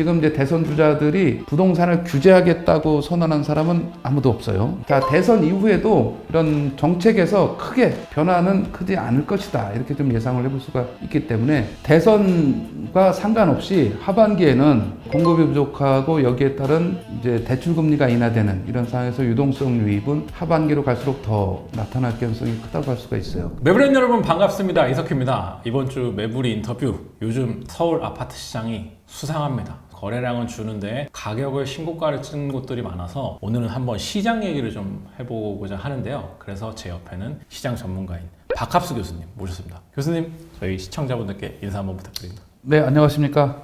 지금 이제 대선 주자들이 부동산을 규제하겠다고 선언한 사람은 아무도 없어요. 자, 대선 이후에도 이런 정책에서 크게 변화는 크지 않을 것이다. 이렇게 좀 예상을 해볼 수가 있기 때문에 대선과 상관없이 하반기에는 공급이 부족하고 여기에 따른 이제 대출 금리가 인하되는 이런 상황에서 유동성 유입은 하반기로 갈수록 더 나타날 가능성이 크다고 할 수가 있어요. 매브랜 여러분 반갑습니다. 이석규입니다. 이번 주 매부리 인터뷰. 요즘 서울 아파트 시장이 수상합니다. 거래량은 주는데 가격을 신고가를 찍는 곳들이 많아서 오늘은 한번 시장 얘기를 좀 해보고자 하는데요. 그래서 제 옆에는 시장 전문가인 박합수 교수님 모셨습니다. 교수님, 저희 시청자분들께 인사 한번 부탁드립니다. 네, 안녕하십니까.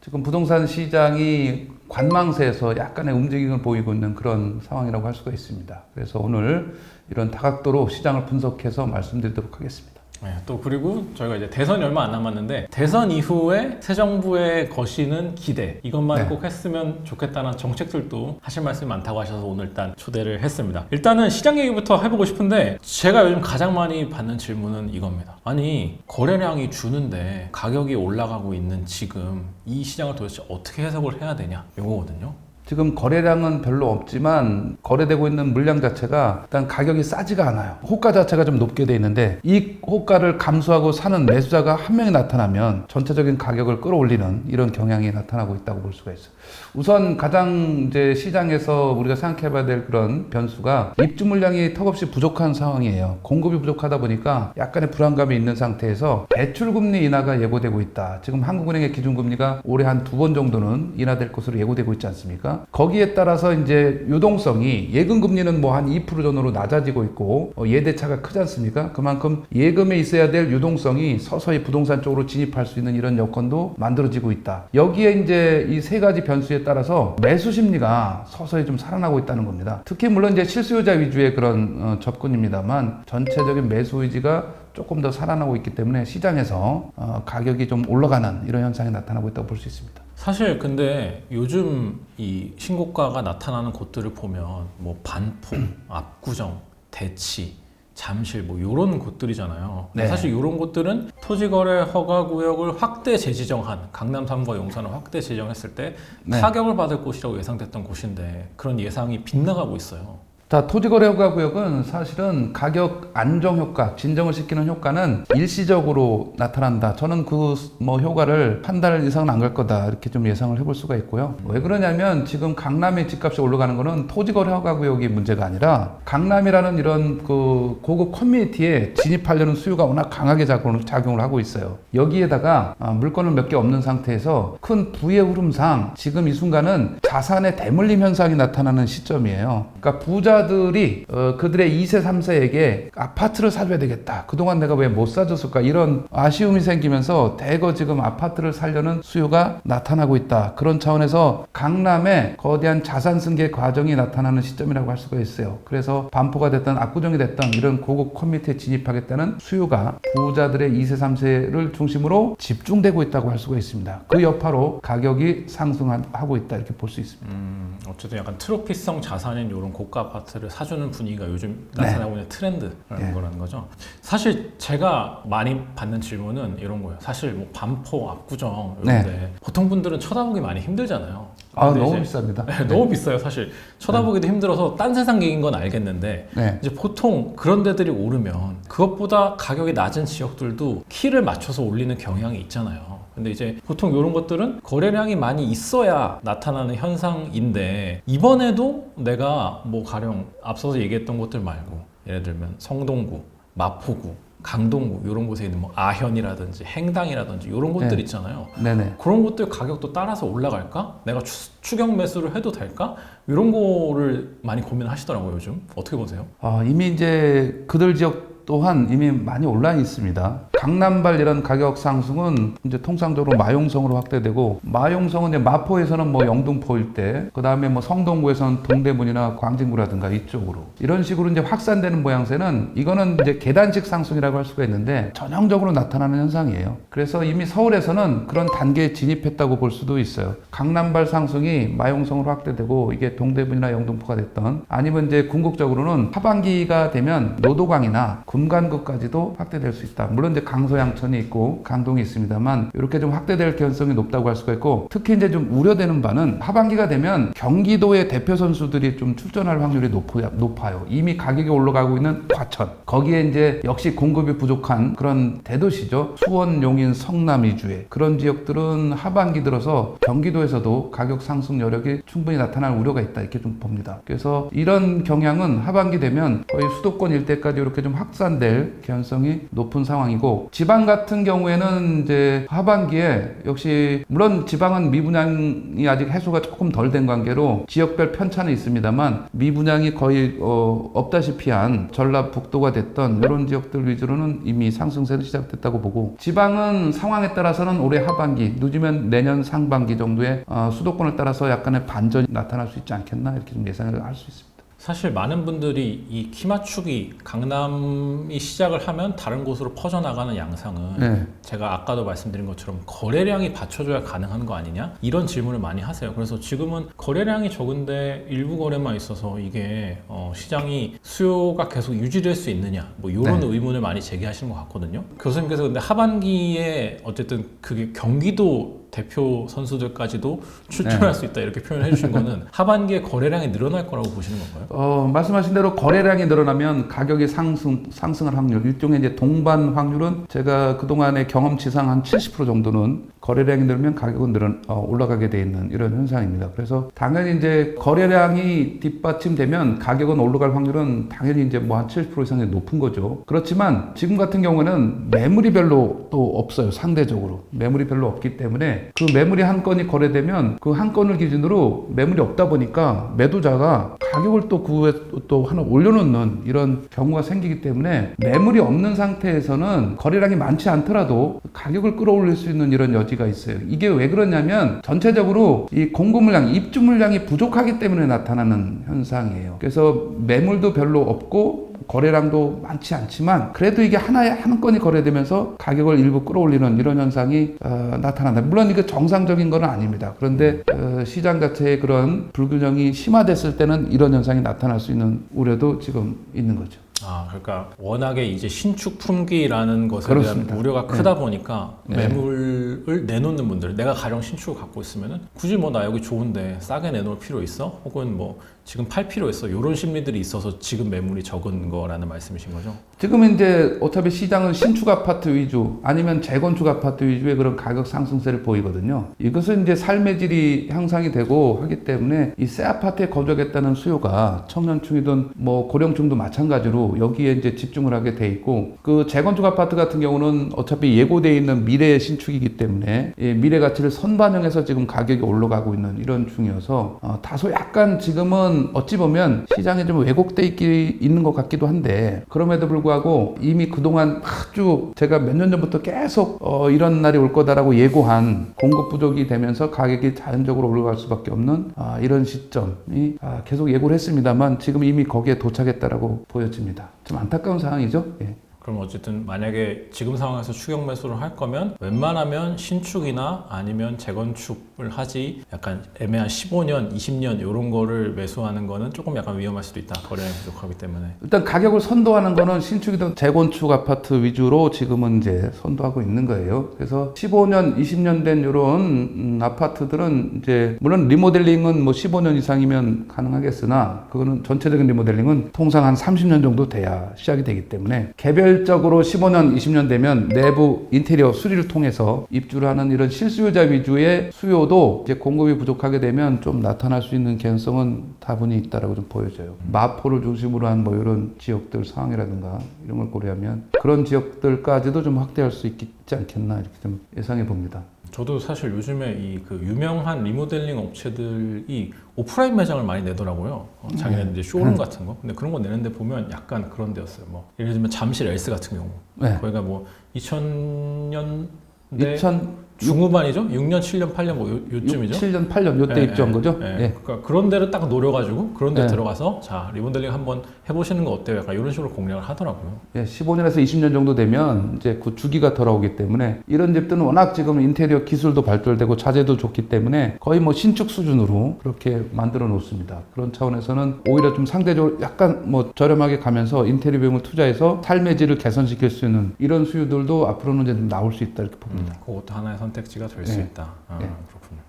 지금 부동산 시장이 관망세에서 약간의 움직임을 보이고 있는 그런 상황이라고 할 수가 있습니다. 그래서 오늘 이런 다각도로 시장을 분석해서 말씀드리도록 하겠습니다. 네, 또 그리고 저희가 이제 대선이 얼마 안 남았는데 대선 이후에 새 정부의 거시는 기대 이것만 네. 꼭 했으면 좋겠다는 정책들도 하실 말씀이 많다고 하셔서 오늘 일단 초대를 했습니다. 일단은 시장 얘기부터 해보고 싶은데 제가 요즘 가장 많이 받는 질문은 이겁니다. 아니 거래량이 주는데 가격이 올라가고 있는 지금 이 시장을 도대체 어떻게 해석을 해야 되냐 이거거든요. 지금 거래량은 별로 없지만 거래되고 있는 물량 자체가 일단 가격이 싸지가 않아요. 호가 자체가 좀 높게 돼 있는데 이 호가를 감수하고 사는 매수자가 한 명이 나타나면 전체적인 가격을 끌어올리는 이런 경향이 나타나고 있다고 볼 수가 있어요. 우선 가장 이제 시장에서 우리가 생각해 봐야 될 그런 변수가 입주 물량이 턱없이 부족한 상황이에요. 공급이 부족하다 보니까 약간의 불안감이 있는 상태에서 대출 금리 인하가 예고되고 있다. 지금 한국은행의 기준금리가 올해 한 두 번 정도는 인하될 것으로 예고되고 있지 않습니까? 거기에 따라서 이제 유동성이 예금 금리는 뭐 한 2% 전후로 낮아지고 있고 어, 예대차가 크지 않습니까? 그만큼 예금에 있어야 될 유동성이 서서히 부동산 쪽으로 진입할 수 있는 이런 여건도 만들어지고 있다. 여기에 이제 이 세 가지 변수에 따라서 매수 심리가 서서히 좀 살아나고 있다는 겁니다. 특히 물론 이제 실수요자 위주의 그런 어, 접근입니다만 전체적인 매수 의지가 조금 더 살아나고 있기 때문에 시장에서 어, 가격이 좀 올라가는 이런 현상이 나타나고 있다고 볼 수 있습니다. 사실 근데 요즘 이 신고가가 나타나는 곳들을 보면 뭐 반포, 압구정, 대치, 잠실 뭐 이런 곳들이잖아요. 근데 네. 사실 이런 곳들은 토지거래 허가 구역을 확대 재지정한 강남 3과 용산을 확대 재정했을 때 네. 타격을 받을 곳이라고 예상됐던 곳인데 그런 예상이 빗나가고 있어요. 자, 토지거래 허가 구역은 사실은 가격 안정 효과, 진정을 시키는 효과는 일시적으로 나타난다. 저는 그 뭐 효과를 한 달 이상은 안 갈 거다. 이렇게 좀 예상을 해볼 수가 있고요. 왜 그러냐면 지금 강남의 집값이 올라가는 거는 토지거래 허가 구역이 문제가 아니라 강남이라는 이런 그 고급 커뮤니티에 진입하려는 수요가 워낙 강하게 작용을, 작용을 하고 있어요. 여기에다가 아, 물건을 몇 개 없는 상태에서 큰 부의 흐름상 지금 이 순간은 자산의 대물림 현상이 나타나는 시점이에요. 그러니까 부자 들이 어, 그들의 2세, 3세에게 아파트를 사줘야 되겠다. 그동안 내가 왜 못 사줬을까? 이런 아쉬움이 생기면서 대거 지금 아파트를 살려는 수요가 나타나고 있다. 그런 차원에서 강남에 거대한 자산 승계 과정이 나타나는 시점이라고 할 수가 있어요. 그래서 반포가 됐던 압구정이 됐던 이런 고급 커뮤니티에 진입하겠다는 수요가 부자들의 2세, 3세를 중심으로 집중되고 있다고 할 수가 있습니다. 그 여파로 가격이 상승하고 있다 이렇게 볼 수 있습니다. 음, 어쨌든 약간 트로피성 자산인 이런 고가 아파트 를 사주는 분위기가 요즘 네. 나타나고 있는 트렌드라는 네. 거라는 거죠. 사실 제가 많이 받는 질문은 이런 거예요. 사실 뭐 반포, 압구정 이런데 보통 분들은 쳐다보기 많이 힘들잖아요. 아 근데 너무 이제 비쌉니다. 네, 너무 비싸요, 사실. 쳐다보기도 힘들어서 딴 세상 얘기인 건 알겠는데 네. 이제 보통 그런 데들이 오르면 그것보다 가격이 낮은 지역들도 키를 맞춰서 올리는 경향이 있잖아요. 근데 이제 보통 이런 것들은 거래량이 많이 있어야 나타나는 현상인데 이번에도 내가 뭐 가령 앞서서 얘기했던 곳들 말고 예를 들면 성동구, 마포구, 강동구 이런 곳에 있는 뭐 아현이라든지 행당이라든지 이런 곳들 네. 있잖아요. 네네. 그런 것들 가격도 따라서 올라갈까? 내가 추, 추격 매수를 해도 될까? 이런 거를 많이 고민하시더라고요 요즘 어떻게 보세요? 아, 이미 이제 그들 지역 또한 이미 많이 올라 있습니다. 강남발 이런 가격 상승은 이제 통상적으로 마용성으로 확대되고 마용성은 이제 마포에서는 뭐 영등포 일대, 그 다음에 뭐 성동구에서는 동대문이나 광진구라든가 이쪽으로 이런 식으로 이제 확산되는 모양새는 이거는 이제 계단식 상승이라고 할 수가 있는데 전형적으로 나타나는 현상이에요. 그래서 이미 서울에서는 그런 단계에 진입했다고 볼 수도 있어요. 강남발 상승이 마용성으로 확대되고 이게 동대문이나 영등포가 됐던 아니면 이제 궁극적으로는 하반기가 되면 노도강이나 분간구까지도 확대될 수 있다. 물론 이제 강서양천이 있고 강동이 있습니다만 이렇게 좀 확대될 가능성이 높다고 할 수가 있고 특히 이제 좀 우려되는 바는 하반기가 되면 경기도의 대표 선수들이 좀 출전할 확률이 높아요. 이미 가격이 올라가고 있는 과천 거기에 이제 역시 공급이 부족한 그런 대도시죠. 수원, 용인, 성남 위주의 그런 지역들은 하반기 들어서 경기도에서도 가격 상승 여력이 충분히 나타날 우려가 있다 이렇게 좀 봅니다. 그래서 이런 경향은 하반기 되면 거의 수도권 일대까지 이렇게 좀 확산될 개연성이 높은 상황이고 지방 같은 경우에는 이제 하반기에 역시 물론 지방은 미분양이 아직 해소가 조금 덜 된 관계로 지역별 편차는 있습니다만 미분양이 거의 어, 없다시피한 전라 북도가 됐던 이런 지역들 위주로는 이미 상승세는 시작됐다고 보고 지방은 상황에 따라서는 올해 하반기 늦으면 내년 상반기 정도에 어, 수도권을 따라서 약간의 반전이 나타날 수 있지 않겠나 이렇게 좀 예상을 할 수 있습니다. 사실 많은 분들이 이 키 맞추기 강남이 시작을 하면 다른 곳으로 퍼져나가는 양상은 네. 제가 아까도 말씀드린 것처럼 거래량이 받쳐줘야 가능한 거 아니냐 이런 질문을 많이 하세요. 그래서 지금은 거래량이 적은데 일부 거래만 있어서 이게 어, 시장이 수요가 계속 유지될 수 있느냐 뭐 이런 네. 의문을 많이 제기하시는 것 같거든요. 교수님께서 근데 하반기에 어쨌든 그게 경기도 대표 선수들까지도 출전할 수 있다 이렇게 표현해 주신 거는 하반기에 거래량이 늘어날 거라고 보시는 건가요? 어, 말씀하신 대로 거래량이 늘어나면 가격이 상승, 상승할 확률, 일종의 이제 동반 확률은 제가 그동안의 경험치상 한 70% 정도는 거래량이 늘면 가격은 늘어, 어, 올라가게 돼 있는 이런 현상입니다. 그래서 당연히 이제 거래량이 뒷받침되면 가격은 올라갈 확률은 당연히 이제 뭐 한 70% 이상이 높은 거죠. 그렇지만 지금 같은 경우는 매물이 별로 또 없어요. 상대적으로. 매물이 별로 없기 때문에 그 매물이 한 건이 거래되면 그 한 건을 기준으로 매물이 없다 보니까 매도자가 가격을 또 그 후에 또 하나 올려놓는 이런 경우가 생기기 때문에 매물이 없는 상태에서는 거래량이 많지 않더라도 가격을 끌어올릴 수 있는 이런 여지가 있어요. 이게 왜 그러냐면 전체적으로 이 공급 물량, 입주 물량이 부족하기 때문에 나타나는 현상이에요. 그래서 매물도 별로 없고 거래량도 많지 않지만 그래도 이게 하나에 한 건이 거래되면서 가격을 일부 끌어올리는 이런 현상이 어, 나타난다. 물론 이게 정상적인 건 아닙니다. 그런데 어, 시장 자체의 그런 불균형이 심화됐을 때는 이런 현상이 나타날 수 있는 우려도 지금 있는 거죠. 아, 그러니까 워낙에 이제 신축 품귀라는 것에 그렇습니다. 대한 우려가 크다 보니까 네. 매물을 내놓는 분들, 내가 가령 신축을 갖고 있으면은 굳이 뭐 나 여기 좋은데 싸게 내놓을 필요 있어? 혹은 뭐 지금 팔 필요 있어? 이런 심리들이 있어서 지금 매물이 적은 거라는 말씀이신 거죠? 지금 이제 어차피 시장은 신축 아파트 위주 아니면 재건축 아파트 위주의 그런 가격 상승세를 보이거든요. 이것은 이제 삶의 질이 향상이 되고 하기 때문에 이 새 아파트에 거주하겠다는 수요가 청년층이든 뭐 고령층도 마찬가지로 여기에 이제 집중을 하게 돼 있고 그 재건축 아파트 같은 경우는 어차피 예고돼 있는 미래의 신축이기 때문에 이 미래 가치를 선반영해서 지금 가격이 올라가고 있는 이런 중이어서 어, 다소 약간 지금은 어찌 보면 시장에 좀 왜곡돼 있기 있는 것 같기도 한데 그럼에도 불구하고 이미 그동안 아주 제가 몇 년 전부터 계속 어, 이런 날이 올 거다라고 예고한 공급 부족이 되면서 가격이 자연적으로 올라갈 수밖에 없는 아, 이런 시점이 아, 계속 예고를 했습니다만 지금 이미 거기에 도착했다라고 보여집니다. 좀 안타까운 상황이죠. 예. 그럼 어쨌든 만약에 지금 상황에서 추격 매수를 할 거면 웬만하면 신축이나 아니면 재건축을 하지 약간 애매한 15년, 20년 이런 거를 매수하는 거는 조금 약간 위험할 수도 있다. 거래량이 부족하기 때문에. 일단 가격을 선도하는 거는 신축이든 재건축 아파트 위주로 지금은 이제 선도하고 있는 거예요. 그래서 15년, 20년 된 이런 음, 아파트들은 이제 물론 리모델링은 뭐 15년 이상이면 가능하겠으나 그거는 전체적인 리모델링은 통상 한 30년 정도 돼야 시작이 되기 때문에 개별 적으로 15년, 20년 되면 내부 인테리어 수리를 통해서 입주를 하는 이런 실수요자 위주의 수요도 이제 공급이 부족하게 되면 좀 나타날 수 있는 개연성은 다분히 있다라고 좀 보여져요. 마포를 중심으로 한 뭐 이런 지역들 상황이라든가 이런 걸 고려하면 그런 지역들까지도 좀 확대할 수 있지 않겠나 이렇게 좀 예상해 봅니다. 저도 사실 요즘에 이 그 유명한 리모델링 업체들이 오프라인 매장을 많이 내더라고요. 어, 자기네들 이제 쇼룸 같은 거. 근데 그런 거 내는데 보면 약간 그런 데였어요. 뭐 예를 들면 잠실 엘스 같은 경우. 네. 거기가 뭐 2000년대 2000 중후반이죠? 6년, 7년, 8년 뭐 요, 요쯤이죠? 7년, 8년 요때 예, 입주한 예, 거죠? 예. 예. 그러니까 그런 데를 딱 노려가지고 그런 데 예. 들어가서 자 리모델링 한번 해보시는 거 어때요? 약간 이런 식으로 공략을 하더라고요. 예, 15년에서 20년 정도 되면 이제 그 주기가 돌아오기 때문에 이런 집들은 워낙 지금 인테리어 기술도 발달되고 자재도 좋기 때문에 거의 뭐 신축 수준으로 그렇게 만들어 놓습니다. 그런 차원에서는 오히려 좀 상대적으로 약간 뭐 저렴하게 가면서 인테리어 비용을 투자해서 삶의 질을 개선시킬 수 있는 이런 수요들도 앞으로는 이제 좀 나올 수 있다 이렇게 봅니다. 그것도 하나의 선 택지가 될수 예. 있다. 아, 예. 그렇군요.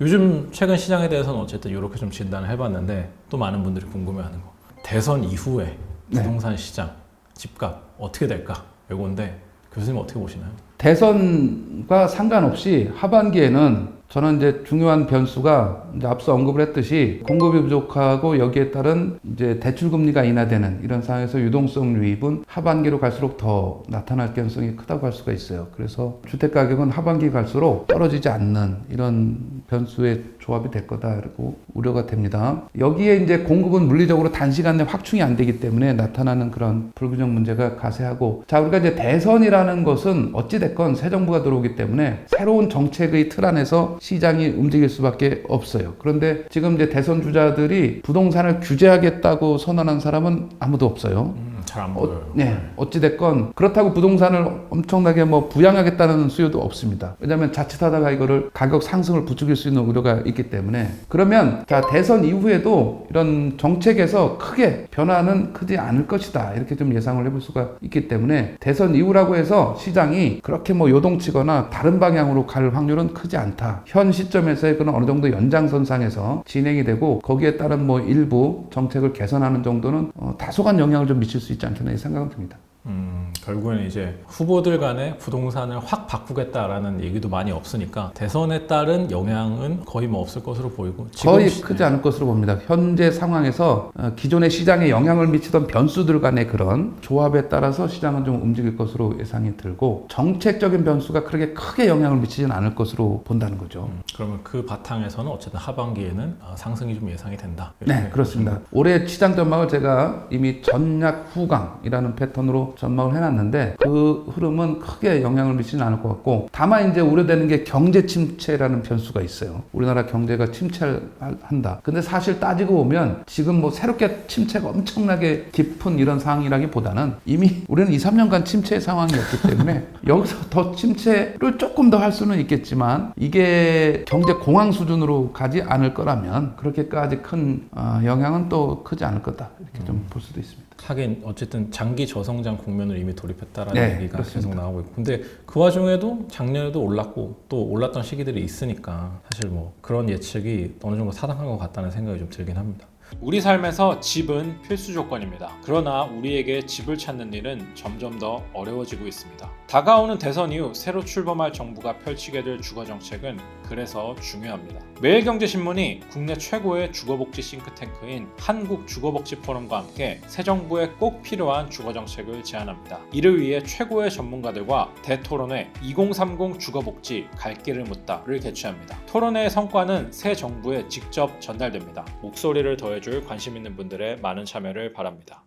요즘 최근 시장에 대해서는 어쨌든 이렇게 좀 진단을 해봤는데 또 많은 분들이 궁금해하는 거 대선 이후에 네. 부동산 시장 집값 어떻게 될까 이건데 교수님 어떻게 보시나요? 대선과 상관없이 하반기에는 저는 이제 중요한 변수가 이제 앞서 언급을 했듯이 공급이 부족하고 여기에 따른 이제 대출 금리가 인하되는 이런 상황에서 유동성 유입은 하반기로 갈수록 더 나타날 가능성이 크다고 할 수가 있어요. 그래서 주택 가격은 하반기 갈수록 떨어지지 않는 이런 변수의 조합이 될 거다라고 우려가 됩니다. 여기에 이제 공급은 물리적으로 단시간 내에 확충이 안 되기 때문에 나타나는 그런 불균형 문제가 가세하고 자 우리가 이제 대선이라는 것은 어찌 됐건 새 정부가 들어오기 때문에 새로운 정책의 틀 안에서 시장이 움직일 수밖에 없어요. 그런데 지금 이제 대선 주자들이 부동산을 규제하겠다고 선언한 사람은 아무도 없어요. 음, 잘안 어, 보여요. 네. 어찌됐건 그렇다고 부동산을 엄청나게 뭐 부양하겠다는 수요도 없습니다. 왜냐하면 자칫하다가 이거를 가격 상승을 부추길 수 있는 우려가 있기 때문에 그러면 자 대선 이후에도 이런 정책에서 크게 변화는 크지 않을 것이다 이렇게 좀 예상을 해볼 수가 있기 때문에 대선 이후라고 해서 시장이 그렇게 뭐 요동치거나 다른 방향으로 갈 확률은 크지 않다. 현 시점에서의 그런 어느 정도 연장선상에서 진행이 되고 거기에 따른 뭐 일부 정책을 개선하는 정도는 어, 다소간 영향을 좀 미칠 수 있지 않겠나 이 생각은 듭니다. 음, 결국에는 이제 후보들 간에 부동산을 확 바꾸겠다라는 얘기도 많이 없으니까 대선에 따른 영향은 거의 뭐 없을 것으로 보이고 지금 거의 시- 크지 않을 것으로 봅니다. 현재 상황에서 어, 기존의 시장에 영향을 미치던 변수들 간의 그런 조합에 따라서 시장은 좀 움직일 것으로 예상이 들고 정책적인 변수가 그렇게 크게 영향을 미치지는 않을 것으로 본다는 거죠. 음, 그러면 그 바탕에서는 어쨌든 하반기에는 아, 상승이 좀 예상이 된다. 네, 이렇게 그렇습니다. 올해 시장 전망을 제가 이미 전략 후강이라는 패턴으로 전망을 해놨는데 그 흐름은 크게 영향을 미치지는 않을 것 같고 다만 이제 우려되는 게 경제 침체라는 변수가 있어요. 우리나라 경제가 침체한다. 근데 사실 따지고 보면 지금 뭐 새롭게 침체가 엄청나게 깊은 이런 상황이라기보다는 이미 우리는 2, 3년간 침체 상황이었기 때문에 여기서 더 침체를 조금 더 할 수는 있겠지만 이게 경제 공황 수준으로 가지 않을 거라면 그렇게까지 큰 어, 영향은 또 크지 않을 거다 이렇게 좀 볼 수도 있습니다. 하긴 어쨌든 장기 저성장 국면을 이미 돌입했다라는 네, 얘기가 그렇습니다. 계속 나오고 있고 근데 그 와중에도 작년에도 올랐고 또 올랐던 시기들이 있으니까 사실 뭐 그런 예측이 어느 정도 타당한 것 같다는 생각이 좀 들긴 합니다. 우리 삶에서 집은 필수 조건입니다. 그러나 우리에게 집을 찾는 일은 점점 더 어려워지고 있습니다. 다가오는 대선 이후 새로 출범할 정부가 펼치게 될 주거 정책은 그래서 중요합니다. 매일경제신문이 국내 최고의 주거복지 싱크탱크인 한국주거복지포럼과 함께 새 정부에 꼭 필요한 주거 정책을 제안합니다. 이를 위해 최고의 전문가들과 대토론회 2030 주거복지 갈 길을 묻다를 개최합니다. 토론회의 성과는 새 정부에 직접 전달됩니다. 목소리를 더해줄 관심 있는 분들의 많은 참여를 바랍니다.